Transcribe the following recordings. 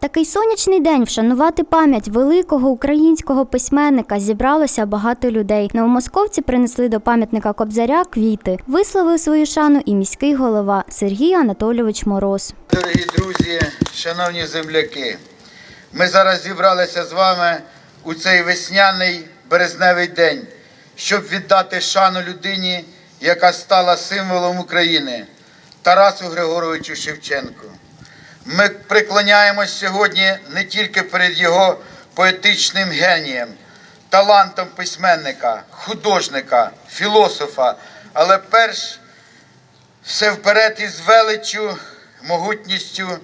Такий сонячний день вшанувати пам'ять великого українського письменника зібралося багато людей. Новомосковці принесли до пам'ятника Кобзаря квіти. Висловив свою шану і міський голова Сергій Анатолійович Мороз. Дорогі друзі, шановні земляки, ми зараз зібралися з вами у цей весняний березневий день, щоб віддати шану людині, яка стала символом України Тарасу Григоровичу Шевченку. Ми приклоняємось сьогодні не тільки перед його поетичним генієм, талантом письменника, художника, філософа, але перш все вперед із величчю, могутністю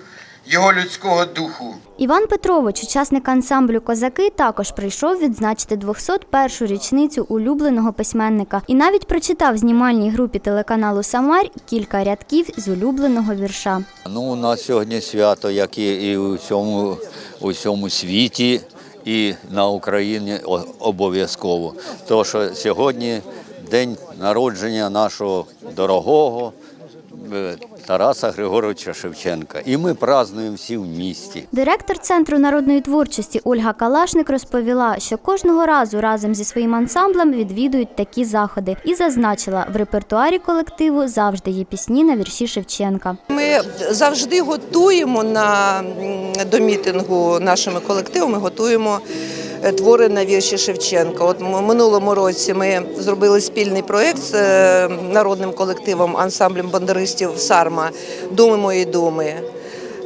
його людського духу. Іван Петрович, учасник ансамблю Козаки, також прийшов відзначити 201-ю річницю улюбленого письменника і навіть прочитав знімальній групі телеканалу Самар кілька рядків з улюбленого вірша. Ну, у нас сьогодні свято, як і, і у, всьому, у всьому світі, і на Україні обов'язково. Тому що сьогодні день народження нашого дорогого Тараса Григоровича Шевченка. І ми празднуємо всі в місті. Директор центру народної творчості Ольга Калашник розповіла, що кожного разу разом зі своїм ансамблем відвідують такі заходи і зазначила, в репертуарі колективу завжди є пісні на вірші Шевченка. Ми завжди готуємо на до мітингу нашими колективами, готуємо е, твори на вірші Шевченка. От минулому році ми зробили спільний проєкт з е, народним колективом ансамблем бандеристів Сарма Думи мої думи.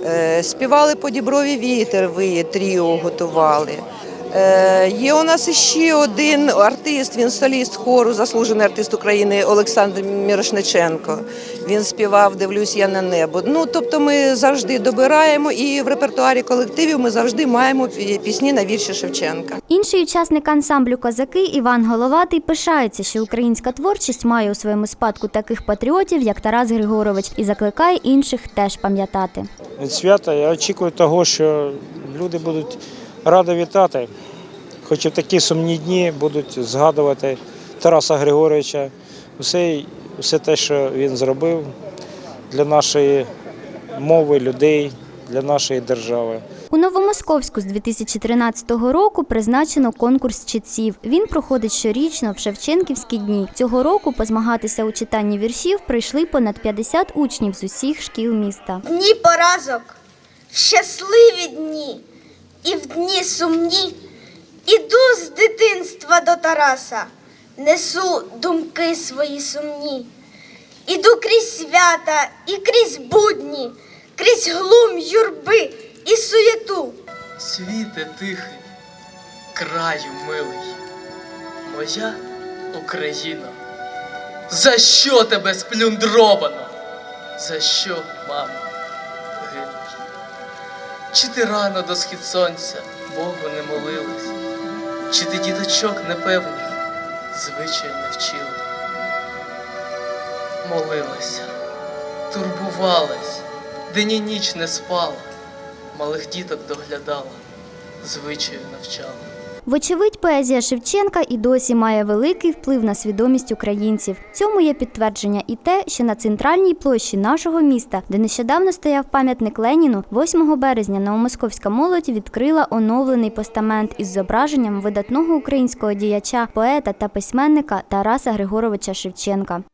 Е, Співали по діброві вітер, ви тріо готували. Е, Є у нас ще один артист, він соліст хору, заслужений артист України Олександр Мірошниченко. Він співав Дивлюсь я на небо. Ну тобто ми завжди добираємо, і в репертуарі колективів ми завжди маємо пісні на вірші Шевченка. Інший учасник ансамблю Козаки Іван Головатий пишається, що українська творчість має у своєму спадку таких патріотів, як Тарас Григорович, і закликає інших теж пам'ятати. від свята. Я очікую того, що люди будуть раді вітати, хоч і в такі сумні дні будуть згадувати Тараса Григоровича, все, все те, що він зробив для нашої мови, людей, для нашої держави. У Новомосковську з 2013 року призначено конкурс читців. Він проходить щорічно в Шевченківські дні. Цього року позмагатися у читанні віршів прийшли понад 50 учнів з усіх шкіл міста. Дні поразок, щасливі дні і в дні сумні. До Тараса, несу думки свої сумні. Іду крізь свята і крізь будні, крізь глум юрби і суєту. Світе тихий, краю милий, моя Україна. За що тебе сплюндровано? За що, мамо, гинеш? Чи ти рано до схід сонця Богу не молилась? Чи ти діточок непевних звичай не вчила? Молилася, турбувалась, день і ніч не спала, малих діток доглядала, звичаю навчала. Вочевидь, поезія Шевченка і досі має великий вплив на свідомість українців. Цьому є підтвердження і те, що на центральній площі нашого міста, де нещодавно стояв пам'ятник Леніну, 8 березня новомосковська молодь відкрила оновлений постамент із зображенням видатного українського діяча, поета та письменника Тараса Григоровича Шевченка.